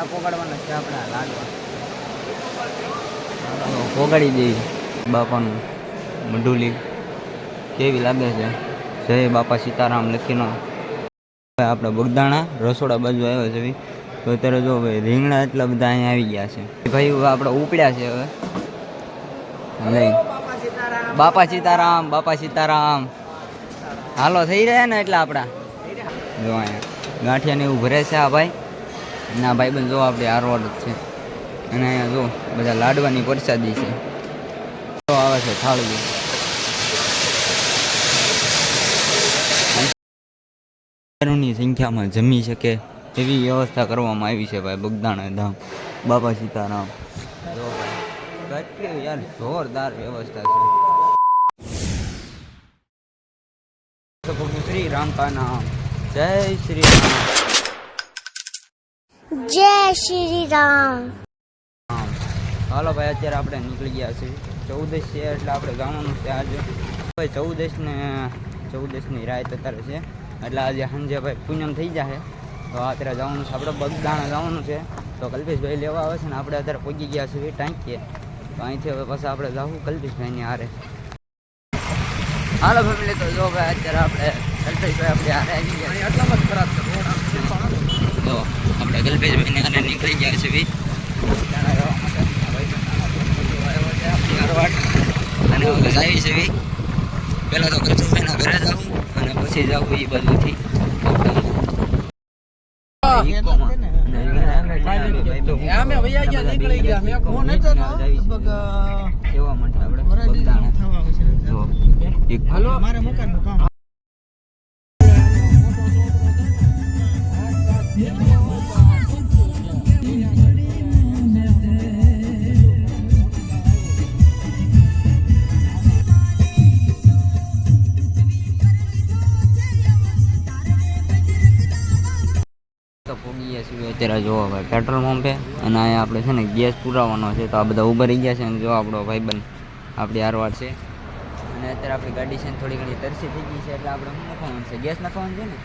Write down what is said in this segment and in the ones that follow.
ત્યાં પોગાડવાના છે આપણા પોગાડી દેવી બાપાનું મઢુલી કેવી લાગે છે? જય બાપા સીતારામ લખીનો. આપણે બગદાણા રસોડા બાજુ આવ્યો છે તો અત્યારે જો ભાઈ રીંગણા એટલા બધા અહીંયા આવી ગયા છે. ભાઈ આપણે ઉપડ્યા છે હવે. બાપા સીતારામ બાપા સીતારામ. હાલો, થઈ રહ્યા ને એટલે આપણા. જો અહીંયા ગાંઠિયાને એવું ભરે છે આ ભાઈ. ના ભાઈ બંધ જો આપણે આરવાડ જ છે. અને અહીંયા જો બધા લાડવાની પ્રસાદી છે. તો આવે છે થાળવી હજારોની સંખ્યામાં જમી શકે એવી વ્યવસ્થા કરવામાં આવી છે ભાઈ બગદાણા ધામ બાબા સીતારામ. કેટલી યાર જોરદાર વ્યવસ્થા છે. શ્રી રામ કા નામ જય શ્રી રામ. જય શ્રી રામ. રામ હાલો ભાઈ અત્યારે આપણે નીકળી ગયા છીએ ચૌદશ છે એટલે આપણે જવાનું છે આજે. ભાઈ ચૌદશ ને ચૌદશની રાત અત્યારે છે. એટલે આજે સાંજે ભાઈ પૂનમ થઈ જશે તો અત્યારે જવાનું છે આપણે બગદાણા જવાનું છે. તો કલ્પેશભાઈ લેવા આવે છે ને આપણે અત્યારે પહોંચી ગયા છીએ ટાંકીએ. તો અહીંથી હવે પછી આપણે જવું કલ્પેશભાઈની હારે. હાલો ફેમિલી તો જો ભાઈ અત્યારે આપણે કલ્પેશભાઈ આપણે હારે આવી ગયા. આટલામાં ખરાબ છે તો આપણે કલ્પેશભાઈને અને નીકળી ગયા છે ભાઈ. અને હવે આવી છે ભાઈ પહેલાં તો કલ્પેશભાઈના ઘરે જાઉં અને પછી જાઉં એ બાજુથી. અમે વયા ગયા અત્યારે જોવો ભાઈ પેટ્રોલ પંપે અને અહીંયા આપણે છે ને ગેસ પુરાવાનો છે તો આ બધા ઊભા રહી ગયા છે અને જો આપણો ભાઈબંધ આપણી હારવાર છે. અને અત્યારે આપણી ગાડી છે ને થોડી ઘણી તરસી થઈ ગઈ છે એટલે આપણે શું નાખવાનું છે? ગેસ નાખવાનું છે ને?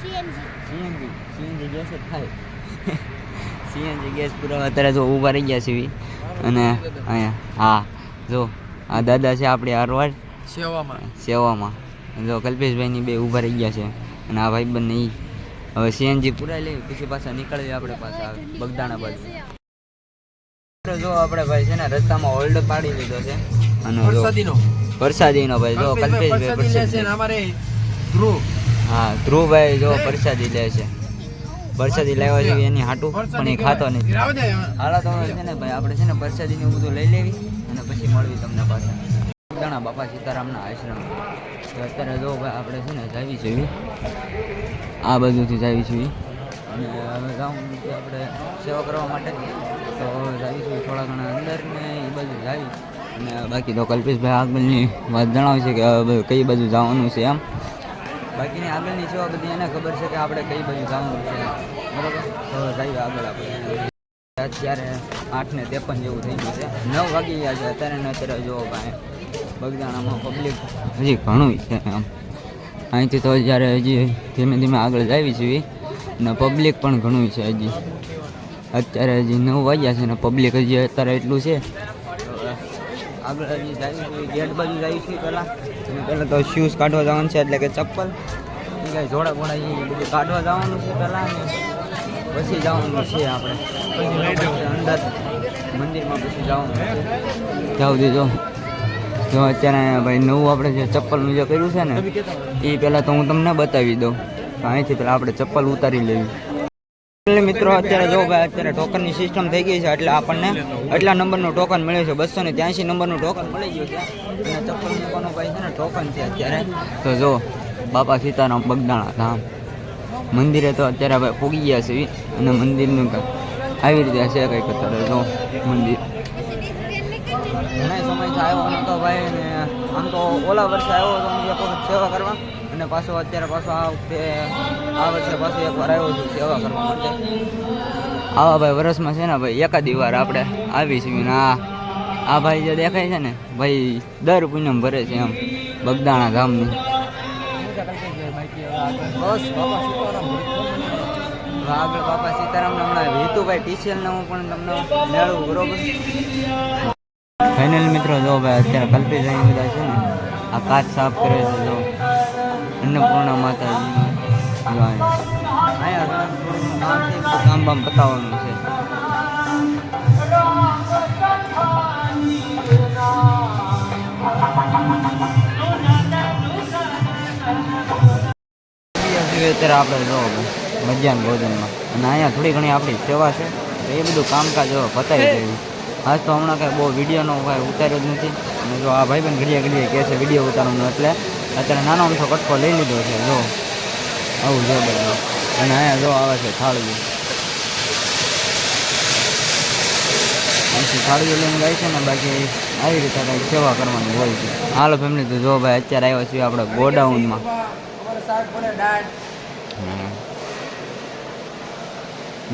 સીએનજી સીએનજી સીએનજી ગેસ જ થાય. સીએનજી ગેસ પુરાવા અત્યારે જો ઊભા રહી ગયા છે અને અહીંયા હા જો આ દાદા છે આપણી હારવાર. સેવામાં. સેવામાં. જો કલ્પેશભાઈની બે ઊભા રહી ગયા છે. અને આ ભાઈબંધ ઈ હવે સીએનજી પુરાઈ લેવી પછી પાછા નીકળવી આપણે પાછા બગદાણા બાજુ. જો આપણે ભાઈ છે ને રસ્તામાં હોલ્ડ પાડી લીધો છે. અને વરસાદીનો. વરસાદીનો ભાઈ જો કલ્પેશભાઈ વરસાદી અમારે ધ્રુવ. હા ધ્રુવભાઈ જો વરસાદી લે છે. પ્રસાદી લાવ્યા છે એની હાટું પણ એ ખાતો નથી. રાવ હાલો તો છે ને ભાઈ આપણે છે ને પ્રસાદી ને બધું લઈ લેવી અને પછી મળવી તમને પાછા. બગદાણા બાપા સીતારામના આશ્રમ તો અત્યારે જો આપણે છે ને જાવી છીએ આ બાજુથી જાવી છીએ અને હવે જાઉં આપણે સેવા કરવા માટે તો જાવી છીએ થોડા ઘણા અંદર ને એ બાજુ જાવી. અને બાકી તો કલ્પેશભાઈ આગળની વાત જણાવશે કે કઈ બાજુ જવાનું છે એમ. બાકીની આગળની સેવા બધી એને ખબર છે કે આપણે કઈ બાજુ જવાનું છે. બરાબર? તો જઈએ આગળ આપણે. અત્યારે આઠ ને ત્રેપન જેવું થઈ ગયું છે. નવ વાગી ગયા છે અત્યારે ને અત્યારે જોવો ભાઈ બગદાણામાં પબ્લિક હજી ઘણું છે આમ અહીંથી તો જ્યારે હજી ધીમે ધીમે આગળ જાવી છીએ અને પબ્લિક પણ ઘણું છે હજી. અત્યારે હજી નવ વાગ્યા છે ને પબ્લિક હજી અત્યારે એટલું છે. આગળ હજી જાવી ગેટ બાજુ જાવી છીએ પહેલાં. પહેલાં તો શૂઝ કાઢવા જવાનું છે, એટલે કે ચપ્પલ. કાંઈ જોડા બોડા એ બધું કાઢવા જવાનું છે પહેલાં પછી જવાનું છે આપણે. અંદર મંદિરમાં પછી જવાનું છે. જાવ દીધો. જો અત્યારે ભાઈ નવું આપણે જે ચપ્પલનું જે કર્યું છે ને, એ પહેલાં તો હું તમને બતાવી દઉં. અહીંથી પહેલાં આપણે ચપ્પલ ઉતારી લેવી મિત્રો, અત્યારે જો ભાઈ અત્યારે ટોકનની સિસ્ટમ થઈ ગઈ છે, એટલે આપણને એટલા નંબરનું ટોકન મળ્યું છે. બસો ને ત્યાંસી નંબરનું ટોકન મળી ગયું છે. ચપ્પલ મૂકવાનું ભાઈ છે ને ટોકન છે અત્યારે. તો જો, બાપા સીતારામ બગદાણા ધામ. મંદિરે તો અત્યારે ભાઈ પૂગી ગયા છે. અને મંદિરનું આવી રીતે છે કંઈક અત્યારે જો, મંદિર. ઘણા સમયથી આવ્યો નતો ભાઈ ને આમ તો ઓલા વર્ષે આવ્યો તો હું એક વખત સેવા કરવા અને પાછો અત્યારે પાછો આ વખતે, આ વર્ષે પાછો એક વાર આવ્યો છું સેવા કરવા માટે. આવા ભાઈ વર્ષમાં છે ને ભાઈ એકાદી વાર આપણે આવી છીએ ને આ આ ભાઈ જે દેખાય છે ને ભાઈ દર પૂનમ ભરે છે એમ, બગદાણા ગામની. આગળ બાપા સીતારામ હમણાં હેતુભાઈ ટીસીએલને હું પણ તમને મેળવું, બરોબર? ફાઇનલ મિત્રો, જો ભાઈ અત્યારે કલ્પેશ અહીં બધા છે ને, આ કાચ સાફ કરે છે જો. અન્નપૂર્ણા માતાજી. જો કામ બામ પતાવવાનું છે. અત્યારે આપણે જો મધ્યાહન ભોજનમાં. અને અહીંયા થોડી ઘણી આપણી સેવા છે એ બધું કામકાજ પતાવી દેવું. આજ તો હમણાં કાંઈ બહુ વિડીયોનો કાંઈ ઉતાર્યો જ નથી. અને જો આ ભાઈ ભાઈબંધ ઘડીએ ઘડીએ કહે છે વીડિયો ઉતારવાનો એટલે અત્યારે નાનો અમથો કટકો લઈ લીધો છે. જો આવું જો બધું. અને અહીંયા જો આવે છે થાળીઓ. અહીંથી થાળીઓ લઈને જાય છે ને બાકી આવી રીતે કંઈક સેવા કરવાની હોય છે. હાલો ફેમિલી તો જો ભાઈ અત્યારે આવ્યા છીએ આપણે ગોડાઉનમાં અમારે શાક પડે દાળ હમ.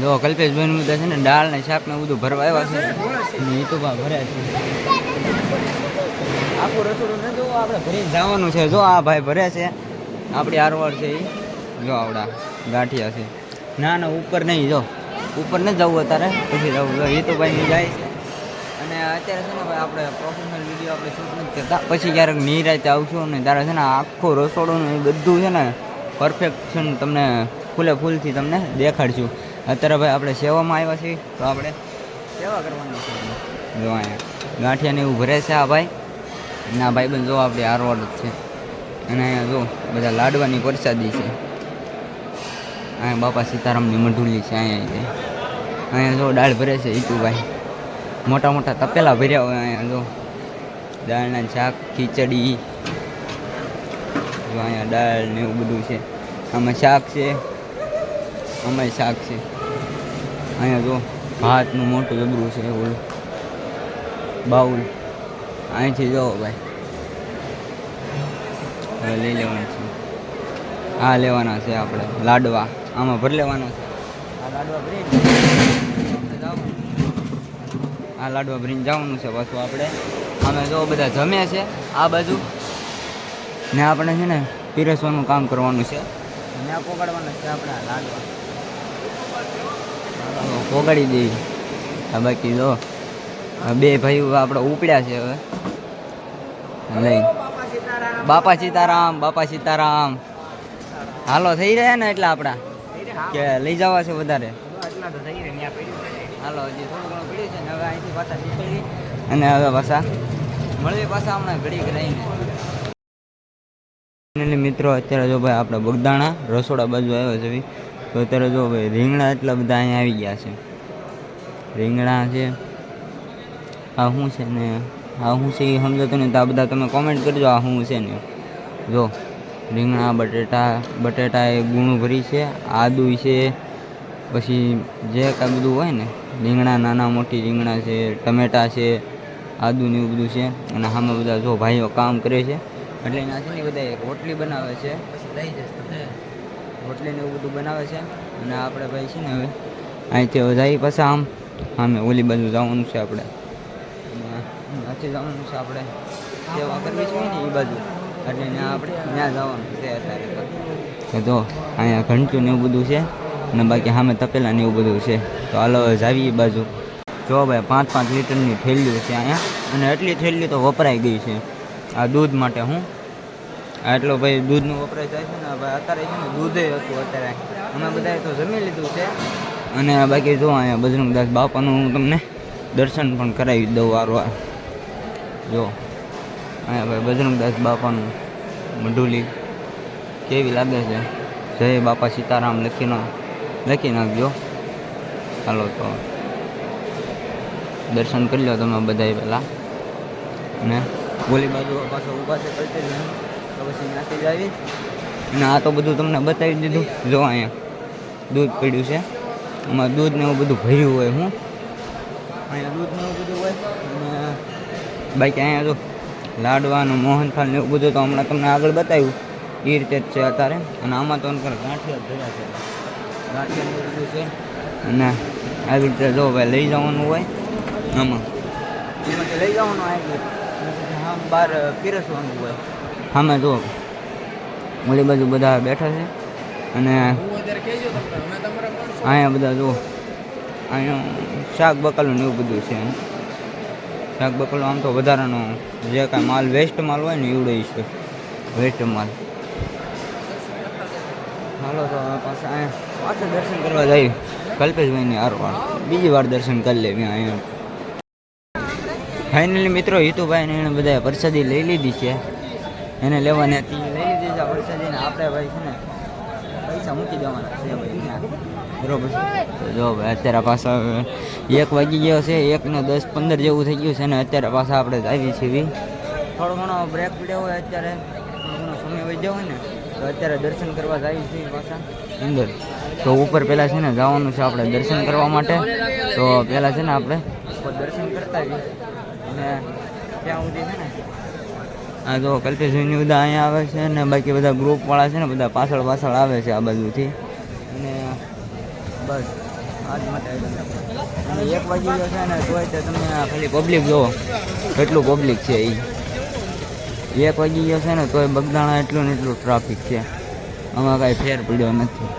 જો કલ્પેશભાઈ નું છે ને દાળ ને શાક ને બધું ભરવા આવ્યા છે. ને એ તો બા ભર્યા છે. આખું રસોડું ને જો આપણે ભરીને જવાનું છે. જો આ ભાઈ ભરે છે. આપણી આરવાડ છે એ જો આવડા ગાંઠિયા છે. ના ના, ઉપર નહીં, જો. ઉપર ન જવું અત્યારે. પછી જવું. એ તો ભાઈ જાય છે. અને અત્યારે છે ને ભાઈ આપણે પ્રોફેશનલ વીડિયો આપણે શૂટ નથી કરતા. પછી ક્યારેક નિરાતે આવશું ને ત્યારે છે ને આખો રસોડું એ બધું છે ને પરફેક્શન તમને ફૂલે ફૂલથી તમને દેખાડશું. અત્યારે ભાઈ આપણે સેવામાં આવ્યા છીએ, તો આપણે સેવા કરવાની છે. જો અહીંયા ગાંઠિયાને એવું ભરે છે આ ભાઈ. ના ભાઈ ભાઈબંધ જો આપણે આરવાડ જ છે. અને અહીંયા જો બધા લાડવાની પ્રસાદી છે. અહીંયા બાપા સીતારામની મઢુલી છે અહીંયા અહીંયા જો દાળ ભરે છે ઈટુભાઈ મોટા મોટા તપેલા ભર્યા હોય અહીંયા જો. દાળના શાક, ખીચડી. જો અહીંયા દાળ ને એવું બધું છે. આમાં શાક છે. આમાં શાક છે. અહીંયા જો ભાતનું મોટું જબરું છે, ઓલું. બાઉલ. અહીંથી જો ભાઈ. હવે લઈ લેવાનું છે. આ લેવાના છે આપણે, લાડવા. આમાં ભરી લેવાના છે. આ લાડવા ભરી આ લાડવા ભરીને જવાનું છે પાછું આપણે. અમે જો બધા જમે છે, આ બાજુ. ને આપણે છે ને પીરસવાનું કામ કરવાનું છે. ને આ છે આપણે આ લાડવા. પોગાડી દઈ આ બાકી જો બે ભાઈઓ આપણે ઉપડ્યા છે હવે. નહીં બાપા સીતારામ બાપા સીતારામ. હાલો, થઈ રહ્યા ને એટલે આપણા? કે લઈ જવા છે વધારે? હાલો, હજી થોડું ઘણું પડ્યું છે ને હવે અહીંથી પાછા નીકળી અને હવે પાછા મળવી પાછા હમણાં ઘડી રહીને. મિત્રો, અત્યારે જો ભાઈ આપણે બગદાણા રસોડા બાજુ આવ્યો છે તો અત્યારે જો ભાઈ, રીંગણા એટલા બધા અહીંયા આવી ગયા છે. રીંગણા છે, આ શું છે ને, આ શું છે એ સમજાતું નહીં તો આ બધા તમે કોમેન્ટ કરજો આ શું છે ને. જો, રીંગણા, બટેટા બટેટા એ ગુણું ભરી છે આદુ છે, પછી જે કાંઈ બધું હોય ને, રીંગણા, નાના મોટી રીંગણા છે, ટમેટા છે આદુ ને એવું બધું છે, અને સામે બધા જો ભાઈઓ કામ કરે છે, એટલે એના છે ને બધા રોટલી બનાવે છે લઈ જશે રોટલી ને એવું બધું બનાવે છે. અને આપણે ભાઈ છે ને હવે અહીંથી હવે જઈએ પાછા આમ. આમે ઓલી બાજુ જવાનું છે આપણે. અને જવાનું છે આપણે. સેવા કરવી છે ને એ બાજુ. એટલે ત્યાં આપણે, ત્યાં જવાનું છે અત્યારે. તો. અહીંયા ઘંટું ને એવું બધું છે. અને બાકી સામે તપેલા ને એવું બધું છે. તો હાલો જાવી એ બાજુ. જો ભાઈ, પાંચ પાંચ લીટરની થેલીઓ છે અહીંયા. અને એટલી થેલીઓ તો વપરાઈ ગઈ છે. આ દૂધ માટે હું આટલો ભાઈ દૂધનું વપરાય થાય છે ને ભાઈ અત્યારે છે ને દૂધે હતું અત્યારે. અમે બધાએ તો જમી લીધું છે. અને બાકી જો અહીંયા બજરંગદાસ બાપાનું હું તમને દર્શન પણ કરાવી દઉં વારવાર જો, અહીંયા ભાઈ બજરંગદાસ બાપાનું મઢુલી કેવી લાગે છે? જય બાપા સીતારામ લખીનો લખી નાખજો. ચાલો તો દર્શન કરી લો તમે બધાએ પહેલાં. અને બોલી બાજુ પાછો ઊભા છે કલ્પેશ તો પછી નાખી જ આવી અને આ તો બધું તમને બતાવી દીધું. જો અહીંયા દૂધ પડ્યું છે. આમાં દૂધ ને એવું બધું ભર્યું હોય હું. અહીંયા દૂધ ને એવું બધું હોય. અને બાકી અહીંયા જો લાડવાનું, મોહનથાળ ને એવું બધું તો હમણાં તમને આગળ બતાવ્યું. એ રીતે જ છે અત્યારે. અને આમાં તો ગાંઠિયા જ ભર્યા છે. ગાંઠિયા બધું છે. અને આવી રીતે જો ભાઈ લઈ જવાનું હોય. આમાં. એમાંથી લઈ જવાનું આવી હા બહાર પીરસવાનું હોય. સામે જો ઓલી બાજુ બધા બેઠા છે. અને અહીંયા બધા જો, અહીંયા શાક બકાલું એવું બધું છે. શાક બકાલું આમ તો વધારાનો જે કાંઈ માલ, વેસ્ટ માલ હોય ને એવું છે. વેસ્ટ માલ. હાલો તો પાછા અહીંયા પાછા દર્શન કરવા જઈએ. કલ્પેશભાઈની હારવાર બીજી વાર દર્શન કરી લેવી અહીંયા ફાઇનલી મિત્રો, હિતુભાઈને એણે બધાએ પરસાદી લઈ લીધી છે. એને લેવાની હતી. લઈ લીધી છે પ્રસાદીને આપણે ભાઈ છે ને પૈસા મૂકી દેવાના છે ભાઈ. બરોબર તો જો ભાઈ અત્યારે પાછા એક વાગી ગયો છે. એકને દસ પંદર જેવું થઈ ગયું છે ને અત્યારે પાછા આપણે આવી છીએ થોડો ઘણો બ્રેક પડ્યો હોય અત્યારે. થોડો ઘણો સમય વહી હોય ને, તો અત્યારે દર્શન કરવા છે છીએ પાછા. અંદર. તો ઉપર પહેલાં છે ને જવાનું છે આપણે દર્શન કરવા માટે. તો પહેલાં છે ને આપણે દર્શન કરતા જઈએ અને ત્યાં સુધી છે ને આ તો કલ્પેશભાઈની બધા અહીંયા આવે છે ને બાકી બધા ગ્રુપવાળા છે ને બધા પાછળ પાછળ આવે છે આ બાજુથી. અને બસ, આજ માટે અને એક વાગી ગયો છે ને તોય તો તમે ખાલી પબ્લિક જુઓ. કેટલું પબ્લિક છે એ એક વાગી ગયો છે ને તોય બગદાણા એટલું ને એટલું ટ્રાફિક છે. આમાં કાંઈ ફેર પડ્યો નથી.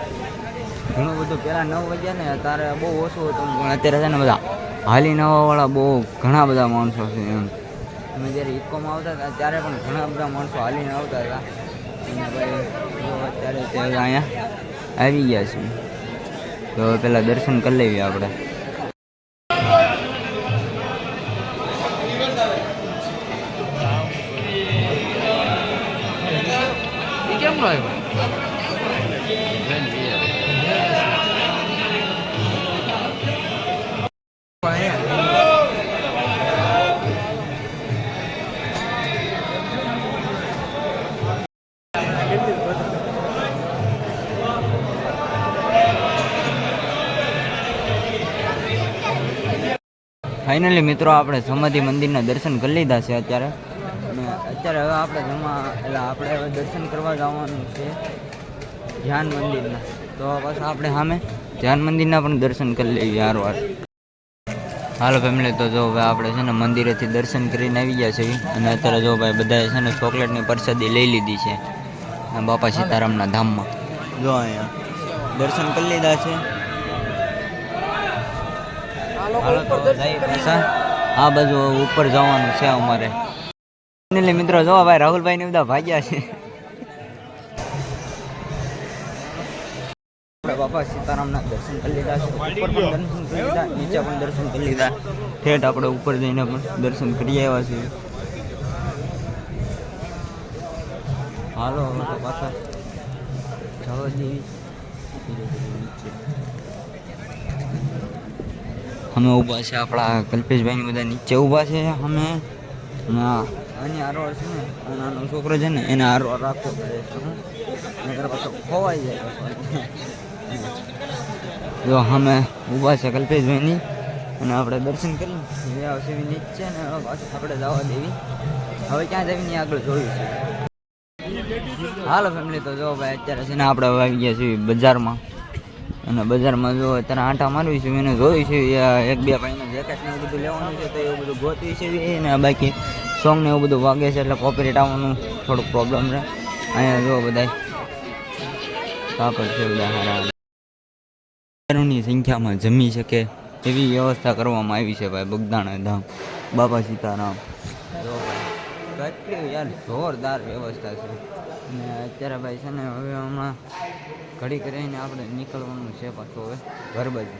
ઘણું બધું પહેલાં નવ વાગ્યા ને તારે બહુ ઓછું હતું, પણ અત્યારે છે ને બધા હાલી નવાવાળા બહુ ઘણા બધા માણસો છે એમ. અમે જ્યારે ઇકોમાં આવતા હતા ત્યારે પણ ઘણા બધા માણસો હાલીને આવતા હતા. અને ભાઈ જો અત્યારે તે અહીંયા આવી ગયા છે તો પહેલાં દર્શન કરી લેવી આપણે. કેમ નો ફાઇનલી મિત્રો આપણે સમાધિ મંદિરના દર્શન કરી લીધા છે અત્યારે. અને અત્યારે હવે આપણે જમવા, એટલે આપણે હવે દર્શન કરવા જવાનું છે ધ્યાન મંદિરના. તો બસ આપણે સામે ધ્યાન મંદિરના પણ દર્શન કરી લઈએ વાર. હાલો ફેમિલી તો જો હવે આપણે છે ને મંદિરેથી દર્શન કરીને આવી ગયા છીએ. અને અત્યારે જો ભાઈ બધાએ છે ને ચોકલેટની પરસાદી લઈ લીધી છે. બાપા સીતારામના ધામમાં. જો અહીંયા દર્શન કરી લીધા છે. હાલો ઉપર તો પાછા આ બાજુ ઉપર જવાનું છે અમારે. એટલે મિત્રો જો ભાઈ રાહુલભાઈ ને બધા ભાગ્યા છે. બાપા સીતારામના દર્શન કરી લીધા છે. ઉપર પણ દર્શન કરી લીધા નીચે પણ દર્શન કરી લીધા. ઠેઠ આપણે ઉપર જઈને પણ દર્શન કરી આવ્યા છીએ. હાલો હવે તો પાછા જવા જેવી નીચે અમે ઊભા છે આપણા કલ્પેશભાઈ બધા નીચે ઊભા છે અમે. આની આરો છે ને નાનો છોકરો છે ને, એને આરો રાખવો પડે પાછો ખોવાઈ જાય. જો અમે ઊભા છે કલ્પેશભાઈની. અને આપણે દર્શન કરી આવશે નીચે ને પાછું આપણે જવા દેવી. હવે ક્યાં જઈને આગળ જોયું છે. હાલો ફેમિલી તો જો ભાઈ, અત્યારે છે ને આપણે આવી ગયા છીએ બજારમાં. અને બજારમાં જો અત્યારે આંટા મારવી છે એને જોયું છે એક બે ભાઈને જેકેટ ને એવું બધું લેવાનું છે, તો એવું બધું ગોતવી છે ને બાકી સોંગ ને એવું બધું વાગે છે, એટલે કોપીરેટ આવવાનું થોડુંક પ્રોબ્લેમ રહે. અહીંયા જો બધા કાપડ છે, બધા હારા સંખ્યામાં જમી શકે એવી વ્યવસ્થા કરવામાં આવી છે ભાઈ, બગદાણા ધામ, બાપા સીતારામ. કેટલી યાર જોરદાર વ્યવસ્થા છે. અને અત્યારે ભાઈ છે ને, હવે હમણાં ઘડી કરીને આપણે નીકળવાનું છે પાછું હવે ઘર બાજુ.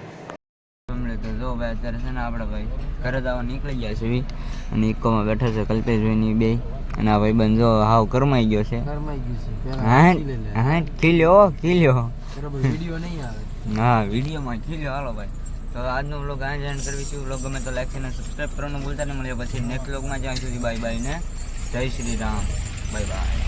હમણે તો જો ભાઈ અત્યારે છે ને આપણે ભાઈ ઘરે જવા નીકળી ગયા છે અને ઇકોમાં બેઠા છે કલ્પેશભાઈની બે. અને આ ભાઈ બંધો જો હાવ કરમાઈ ગયો છે. ઘરમાં ગયું છે. હા હા ખીલ્યો ખીલ્યો. બરાબર વીડિયો નહીં આવે. હા વિડીયોમાં ખીલ્યો. હાલો ભાઈ. તો આજનો વ્લોગ આ જોઈન કરવી છું. વ્લોગ ગમે તો લાઈક અને સબસ્ક્રાઈબ કરવાનું ભૂલતા નહીં. મળીએ પછી નેક્સ્ટ વ્લોગમાં જ્યાં સુધી બાય બાય ને. જય શ્રી રામ. Bye bye